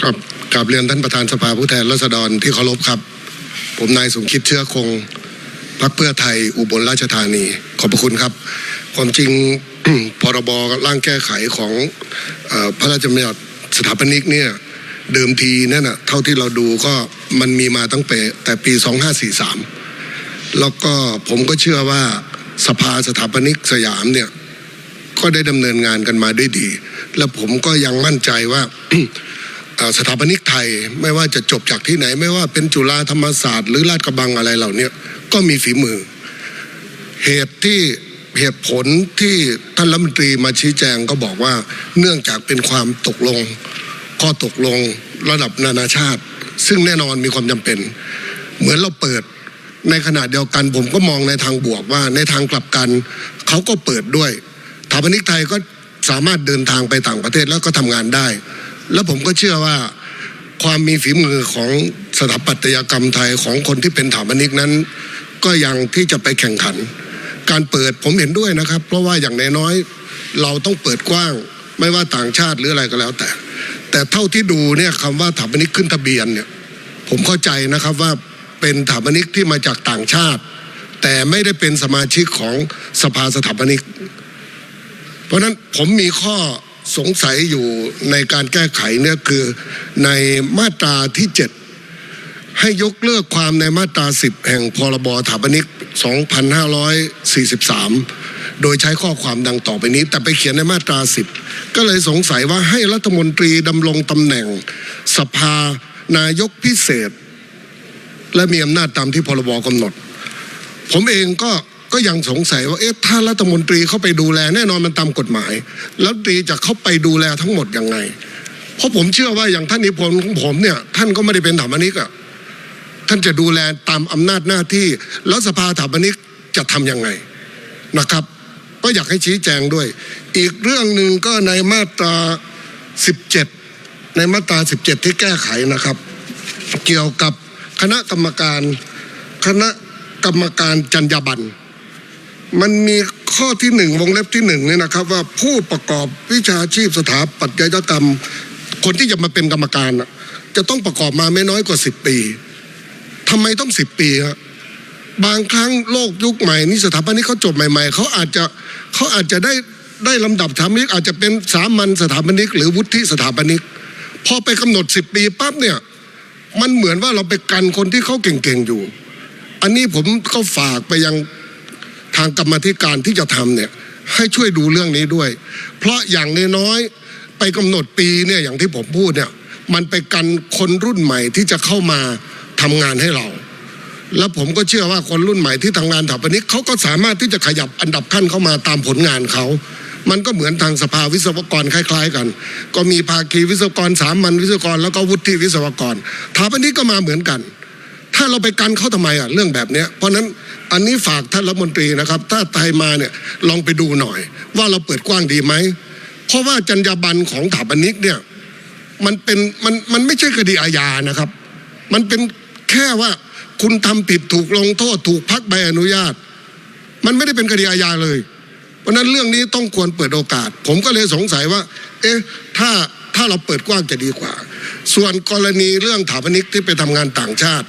ครับกราบเรียนท่านประธานสภาผู้แทนราษฎรที่เคารพครับ ผมนายสมคิดเชื้อคงพรรคเพื่อไทยอุบลราชธานี ขอบพระคุณครับ ความจริงพรบร่างแก้ไขของอพระราชบัญญัติสถาปนิกเนี่ยเดิมทีนั่นน่ะเท่าที่เราดูก็มันมีมาตั้งแต่แต่ปี 2543 แล้วก็ผมก็เชื่อว่าสภาสถาปนิกสยามเนี่ยก็ได้ดำเนินงานกันมาด้วยดี และผมก็ยังมั่นใจว่า สถาปนิกไทยไม่ว่าจะจบจากที่ไหน ไม่ว่าเป็นจุฬาธรรมศาสตร์หรือราชกระบังอะไรเหล่านี้ก็มีฝีมือ เหตุที่เหตุผลที่ท่านรัฐมนตรีมาชี้แจงก็บอกว่า เนื่องจากเป็นความตกลง ข้อตกลงระดับนานาชาติ ซึ่งแน่นอนมีความจำเป็น เหมือนเราเปิดในขณะเดียวกันผมก็มองในทางบวกว่าในทางกลับกันเขาก็เปิดด้วยสถาปนิกไทยก็สามารถเดินทางไปต่างประเทศแล้วก็ทำงานได้ แล้วผมก็เชื่อว่าความมีฝีมือของสถาปัตยกรรมไทยของคนที่เป็นสถาปนิกนั้น ก็ยังที่จะไปแข่งขัน การเปิดผมเห็นด้วยนะครับ เพราะว่าอย่างน้อยๆเราต้องเปิดกว้าง ไม่ว่าต่างชาติหรืออะไรก็แล้วแต่ แต่เท่าที่ดูเนี่ยคำว่าสถาปนิกขึ้นทะเบียนเนี่ยผมเข้าใจนะครับว่าเป็นสถาปนิกที่มาจากต่างชาติ แต่ไม่ได้เป็นสมาชิกของสภาสถาปนิก เพราะฉะนั้นผมมีข้อ สงสัยอยู่ในการแก้ไขเนี่ยคือในมาตราที่ 7 ให้ยกเลิกความในมาตรา 10 แห่งพรบถาปนิก 2543 โดยใช้ข้อความดังต่อไปนี้ แต่ไปเขียนในมาตรา 10 ก็เลยสงสัยว่าให้รัฐมนตรีดำรงตำแหน่ง สภานายกพิเศษ และมีอำนาจตามที่พรบกำหนด ผมเองก็ ก็ยังสงสัยว่าเอ๊ะถ้ารัฐมนตรีเข้าไปดูแลแน่นอนมันตามกฎหมายแล้วตรีจะเข้าไปดูแลทั้งหมดยังไง เพราะผมเชื่อว่าอย่างท่านนิพนธ์ของผมเนี่ยท่านก็ไม่ได้เป็นถาปนิกอะท่านจะดูแลตามอำนาจหน้าที่ แล้วสภาถาปนิกจะทำยังไงนะครับ ก็อยากให้ชี้แจงด้วย อีกเรื่องหนึ่งก็ในมาตรา 17 ในมาตรา 17 ที่แก้ไขนะครับ เกี่ยวกับคณะกรรมการคณะกรรมการจรรยาบรรณ มันมีข้อที่หนึ่งวงเล็บที่หนึ่งเนี่ยนะครับ ว่าผู้ประกอบวิชาชีพสถาปัตยกรรม คนที่จะมาเป็นกรรมการจะต้องประกอบมาไม่น้อยกว่าสิบปีทำไมต้องสิบปีฮะบางครั้งโลกยุคใหม่นี่สถาปนิกเขาจบใหม่ ๆเขาอาจจะเขาอาจจะได้ได้ลำดับสถาปนิกอาจจะเป็นสามัญสถาปนิก หรือวุฒิสถาปนิกพอไปกำหนดสิบปีปั๊บเนี่ยมันเหมือนว่าเราไปกันคนที่เขาเก่งๆอยู่ อันนี้ผมก็ฝากไปยัง ทางกรรมธิการที่จะทำเนี่ยให้ช่วยดูเรื่องนี้ด้วย เพราะอย่างน้อยๆไปกำหนดปีเนี่ยอย่างที่ผมพูดเนี่ยมันไปกันคนรุ่นใหม่ที่จะเข้ามาทำงานให้เรา แล้วผมก็เชื่อว่าคนรุ่นใหม่ที่ทำงานสถาปนิกเขาก็สามารถที่จะขยับอันดับขั้นเข้ามาตามผลงานเขา มันก็เหมือนทางสภาวิศวกรคล้าย ๆ กัน ก็มีภาคีวิศวกรสามัญวิศวกรแล้วก็วุฒิวิศวกรสถาปนิกก็มาเหมือนกัน ถ้าเราไปกันเขาทำไมอะเรื่องแบบเนี้ยเพราะนั้นอันนี้ฝากท่านรัฐมนตรีนะครับ ถ้าไทยมาเนี่ยลองไปดูหน่อย ว่าเราเปิดกว้างดีไหมเพราะว่าจรรยาบรรณของถาปนิกเนี่ยมันเป็นมันมันไม่ใช่คดีอาญานะครับ มันเป็นแค่ว่าคุณทำผิดถูกลงโทษถูกพักใบอนุญาต มันไม่ได้เป็นคดีอาญาเลย เพราะนั้นเรื่องนี้ต้องควรเปิดโอกาส ผมก็เลยสงสัยว่า เอ๊ะถ้าถ้าเราเปิดกว้างจะดีกว่า ส่วนกรณีเรื่องถาปนิกที่ไปทำงานต่างชาติ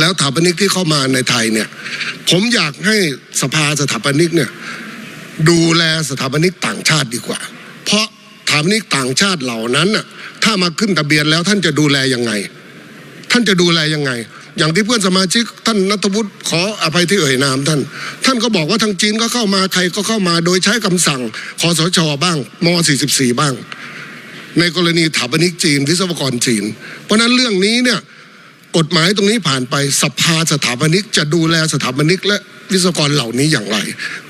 แล้วสถาปนิกที่เข้ามาในไทยเนี่ย ผมอยากให้สภาสถาปนิกเนี่ยดูแลสถาปนิกต่างชาติดีกว่า เพราะสถาปนิกต่างชาติเหล่านั้นน่ะถ้ามาขึ้นทะเบียนแล้วท่านจะดูแลยังไง ท่านจะดูแลยังไง อย่างที่เพื่อนสมาชิกท่านนัทวุฒิขออภัยที่เอ่ยนามท่าน ท่านก็บอกว่าทางจีนก็เข้ามาใครก็เข้ามาโดยใช้คำสั่งคอสชบ้างม 44 บ้าง ในกรณีถาปนิกจีนวิศวกรจีน เพราะนั้นเรื่องนี้เนี่ย กฎหมายตรงนี้ผ่านไปสภาสถาปนิกจะดูแลสถาปนิกและวิศวกรเหล่านี้อย่างไร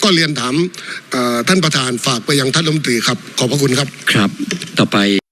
ก็เรียนถามท่านประธานฝากไปยังท่านรัฐมนตรีครับ ขอบพระคุณครับครับ ต่อไป